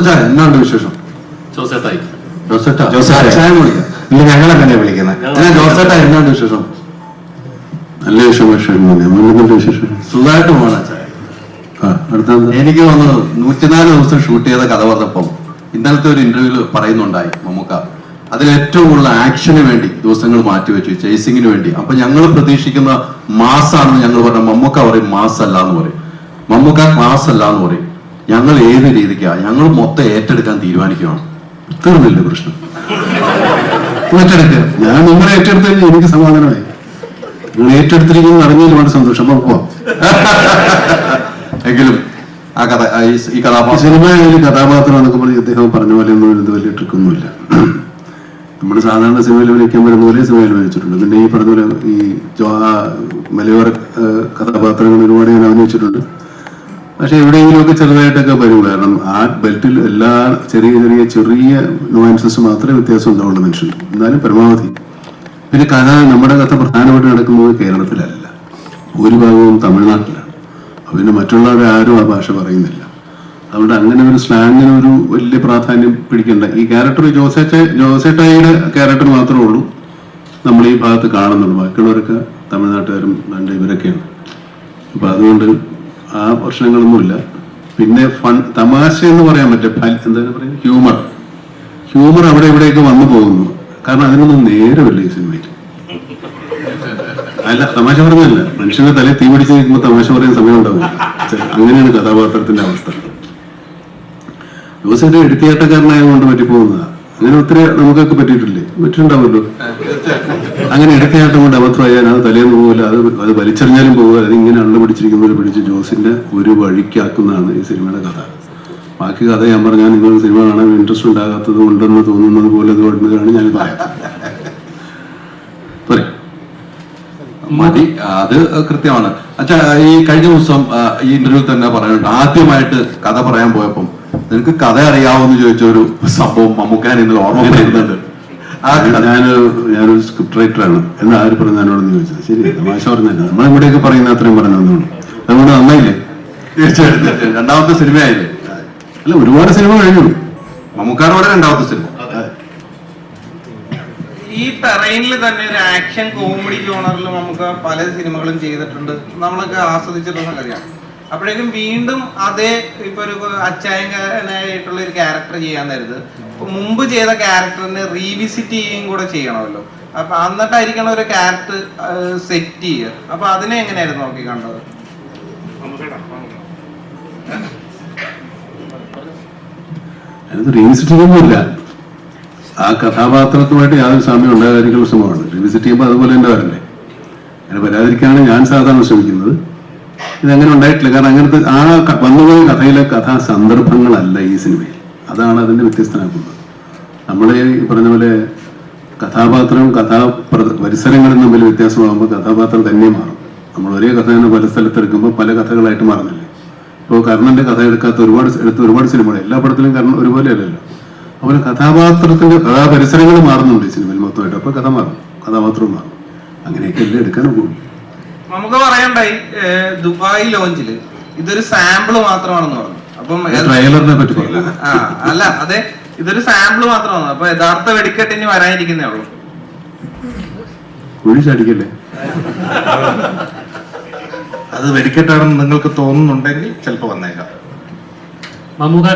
ജോസച്ച എന്നാണ് വിശേഷം? ജോസേട്ടായി ജോസേട്ടാ ജോസേട്ട. ചായ കുടിക്കാം. ഇല്ല ഞങ്ങളെ തന്നെ വിളിക്കുന്നത്. ജോസേട്ടാ എന്നാണ് വിശേഷം? നല്ല വിഷയം വിശേഷം. സുഖമായിട്ട് പോകണം എനിക്ക് തോന്നുന്നു നൂറ്റിനാല് ദിവസം ഷൂട്ട് ചെയ്ത കഥ പറഞ്ഞപ്പം ഇന്നലത്തെ ഒരു ഇന്റർവ്യൂൽ പറയുന്നുണ്ടായി മമ്മൂക്ക. അതിൽ ഏറ്റവും കൂടുതൽ ആക്ഷന് വേണ്ടി ദിവസങ്ങൾ മാറ്റി മാറ്റിവെച്ചു ചേസിങ്ങിന് വേണ്ടി. അപ്പൊ ഞങ്ങൾ പ്രതീക്ഷിക്കുന്ന മാസാണെന്ന് ഞങ്ങൾ പറഞ്ഞ മമ്മൂക്ക പറയും മാസ് അല്ല എന്ന് പറയും. മമ്മൂക്ക മാസ് അല്ല എന്ന് പറയും. ഞങ്ങൾ ഏത് രീതിക്കാ? ഞങ്ങൾ മൊത്തം ഏറ്റെടുക്കാൻ തീരുമാനിക്കുകയാണ് തീർന്നില്ല പ്രശ്നം. ഏറ്റെടുക്കുക ഞാൻ നിങ്ങൾ ഏറ്റെടുത്തതിൽ എനിക്ക് സമാധാനമായി. നിങ്ങൾ ഏറ്റെടുത്തിരിക്കുന്നു അറിഞ്ഞതിൽ സന്തോഷം. അപ്പൊ എങ്കിലും ആ കഥ ഈ- കഥാപാത്രം സിനിമയിൽ കഥാപാത്രം എന്നൊക്കെ പറഞ്ഞ് ഇദ്ദേഹം പറഞ്ഞ പോലെ ഒന്നും ഇത് വലിയ ട്രിക്കൊന്നുമില്ല. നമ്മുടെ സാധാരണ സിനിമയിൽ അഭിനയിക്കാൻ വരുന്ന പോലെ സിനിമയിൽ അഭിനയിച്ചിട്ടുണ്ട്. പിന്നെ ഈ പറഞ്ഞ പോലെ ഈ മലയോര കഥാപാത്രങ്ങൾ ഒരുപാട് ഞാൻ അഭിനയിച്ചിട്ടുണ്ട്. പക്ഷെ എവിടെയെങ്കിലുമൊക്കെ ചെറുതായിട്ടൊക്കെ വരും. കാരണം ആ ബെൽറ്റിൽ എല്ലാ ചെറിയ ചെറിയ ചെറിയ നോയൻസസ് മാത്രമേ വ്യത്യാസം ഉണ്ടാവുള്ളൂ മനുഷ്യൻ എന്നാലും പരമാവധി. പിന്നെ കഥ നമ്മുടെ കഥ പ്രധാനമായിട്ട് നടക്കുന്നത് കേരളത്തിലല്ല. ഭൂരിഭാഗവും തമിഴ്നാട്ടിലാണ്. പിന്നെ മറ്റുള്ളവരെ ആരും ആ ഭാഷ പറയുന്നില്ല. അതുകൊണ്ട് അങ്ങനെ ഒരു സ്ലാങ്ങിന് ഒരു വലിയ പ്രാധാന്യം പിടിക്കണ്ട. ഈ ക്യാരക്ടർ ജോസേറ്റ ജോസേട്ടായിയുടെ ക്യാരക്ടർ മാത്രമേ ഉള്ളൂ നമ്മൾ ഈ ഭാഗത്ത് കാണുന്നുള്ളൂ. ബാക്കിയുള്ളവരൊക്കെ തമിഴ്നാട്ടുകാരും രണ്ട് ഇവരൊക്കെയാണ്. അപ്പൊ അതുകൊണ്ട് ആ പ്രശ്നങ്ങളൊന്നുമില്ല. പിന്നെ ഫൺ തമാശ എന്ന് പറയാൻ പറ്റും എന്താ പറയുക ഹ്യൂമർ. ഹ്യൂമർ അവിടെ ഇവിടെയൊക്കെ വന്നു പോകുന്നു. കാരണം അതിനൊന്നും നേരമില്ല ഈ സിനിമയിൽ. അല്ല തമാശ പറഞ്ഞല്ല മനുഷ്യന്റെ തലയിൽ തീ പിടിച്ച് നിൽക്കുമ്പോൾ തമാശ പറയാൻ സമയം ഉണ്ടാവില്ല. അങ്ങനെയാണ് കഥാപാത്രത്തിന്റെ അവസ്ഥ. ജോസിന്റെ എടുത്തിയാട്ടക്കാരനായതുകൊണ്ട് പറ്റിപ്പോകുന്നതാ. അങ്ങനെ ഒത്തിരി നമുക്കൊക്കെ പറ്റിയിട്ടില്ലേ? പറ്റിയിട്ടുണ്ടാവുമല്ലോ. അങ്ങനെ എടുത്തിയാട്ടം കൊണ്ട് അബദ്ധമായാൽ അത് തലേന്ന് പോകില്ല അത് അത് വലിച്ചെറിഞ്ഞാലും പോകില്ല അത് ഇങ്ങനെ അള്ള പിടിച്ചിരിക്കുന്നവരെ പിടിച്ച് ജോസിന്റെ ഒരു വഴിക്കാക്കുന്നതാണ് ഈ സിനിമയുടെ കഥ. ബാക്കി കഥ ഞാൻ പറഞ്ഞാൽ നിങ്ങൾ സിനിമ കാണാൻ ഇൻട്രസ്റ്റ് ഉണ്ടാകാത്തത് ഉണ്ടെന്ന് തോന്നുന്നത് പോലെ അത് കൊണ്ടാണ് ഞാൻ പറയാം മതി. അത് കൃത്യമാണ്. അച്ഛാ ഈ കഴിഞ്ഞ ദിവസം ഈ ഇന്റർവ്യൂ തന്നെ പറയുന്നുണ്ട് ആദ്യമായിട്ട് കഥ പറയാൻ പോയപ്പം നിനക്ക് കഥ അറിയാവോ? എന്ന് ചോദിച്ച ഒരു സംഭവം മമ്മൂക്കാൻ ഇന്നലെ ഓർമ്മ വരുന്നുണ്ട്. ആ ഞാൻ ഞാനൊരു സ്ക്രിപ്റ്റ് റൈറ്ററാണ് എന്ന് ആര് പറഞ്ഞു എന്നോടൊന്ന് ചോദിച്ചത് ശരി തമാശ നമ്മൾ ഇവിടെയൊക്കെ പറയുന്ന അത്രയും പറഞ്ഞതുകൊണ്ട് അതുകൊണ്ട് നന്നായില്ലേ? തീർച്ചയായിട്ടും രണ്ടാമത്തെ സിനിമ സിനിമയായില്ലേ അല്ല ഒരുപാട് സിനിമ കഴിഞ്ഞു. മമ്മൂക്കാരോടെ രണ്ടാമത്തെ സിനിമ. ഈ ടെറൈനിൽ തന്നെ ഒരു ആക്ഷൻ കോമഡി ജോണറിൽ നമുക്ക് പല സിനിമകളും ചെയ്തിട്ടുണ്ട്. നമ്മളൊക്കെ ആസ്വദിച്ചിട്ടുള്ള കാര്യമാണ് അപ്പോഴേക്കും വീണ്ടും അതേ ഇപ്പൊ ഒരു അച്ചായനായിട്ടുള്ള ഒരു ക്യാരക്ടർ ചെയ്യാൻ നേരത്ത് ഇപ്പൊ മുമ്പ് ചെയ്ത ക്യാരക്ടറിനെ റീവിസിറ്റ് ചെയ്യുകയും കൂടെ ചെയ്യണമല്ലോ. അപ്പൊ എന്നിട്ടായിരിക്കണം ഒരു ക്യാരക്ടർ സെറ്റ് ചെയ്യുക. അപ്പൊ അതിനെ എങ്ങനെയായിരുന്നു നോക്കി കണ്ടത്? റീവിസിറ്റ് ചെയ്യുന്നില്ല ആ കഥാപാത്രത്തുമായിട്ട് യാതൊരു സാമ്യം ഉണ്ടാകാതിരിക്കുന്ന ശ്രമമാണ്. റീവിസിറ്റ് ചെയ്യുമ്പോൾ അതുപോലെ തന്നെ വരണ്ടേ? അങ്ങനെ വരാതിരിക്കാനാണ് ഞാൻ സാധാരണ ശ്രമിക്കുന്നത്. ഇതങ്ങനെ ഉണ്ടായിട്ടില്ല? കാരണം അങ്ങനത്തെ ആ വന്നുപോയ കഥയിലെ കഥാ സന്ദർഭങ്ങളല്ല ഈ സിനിമയിൽ. അതാണ് അതിന്റെ വ്യത്യസ്തനാക്കുന്നത്. നമ്മൾ ഈ പറഞ്ഞ പോലെ കഥാപാത്രവും കഥാ പരിസരങ്ങളും തമ്മിൽ വ്യത്യാസമാകുമ്പോൾ കഥാപാത്രം തന്നെ മാറും. നമ്മൾ ഒരേ കഥ തന്നെ പല സ്ഥലത്തെടുക്കുമ്പോൾ പല കഥകളായിട്ട് മാറുന്നില്ലേ? ഇപ്പോൾ കർണന്റെ കഥ എടുക്കാത്ത ഒരുപാട് എടുത്ത് ഒരുപാട് സിനിമകൾ എല്ലാ പടത്തിലും കർണൻ ഒരുപോലെ അല്ലല്ലോ. അതുപോലെ കഥാപാത്രത്തിന്റെ കഥാപരിസരങ്ങൾ മാറുന്നുണ്ട് ഈ സിനിമയിൽ മൊത്തമായിട്ട്. അപ്പോൾ കഥ മാറും കഥാപാത്രവും മാറും. അങ്ങനെയൊക്കെ എല്ലാം എടുക്കാനും എടുക്കാനൊക്കെ നമുക്ക് പറയണ്ടായി ദുബായ് ലോഞ്ചിൽ ഇതൊരു സാമ്പിൾ മാത്രമാണെന്ന് പറഞ്ഞു. അപ്പം ട്രെയിലറിനെ പറ്റി പറഞ്ഞു ആ അല്ല അതെ ഇതൊരു സാമ്പിൾ മാത്രമാണ്. അപ്പൊ യഥാർത്ഥ വെടിക്കെട്ട് ഇനി വരാനിരിക്കുന്നേ ഉള്ളൂ. കുഴിച്ചടിക്കല്ലേ അത് വെടിക്കെട്ടാണെന്ന് നിങ്ങൾക്ക് തോന്നുന്നുണ്ടെങ്കിൽ ചിലപ്പോൾ വന്നേക്കാം. മമ്മൂക്ക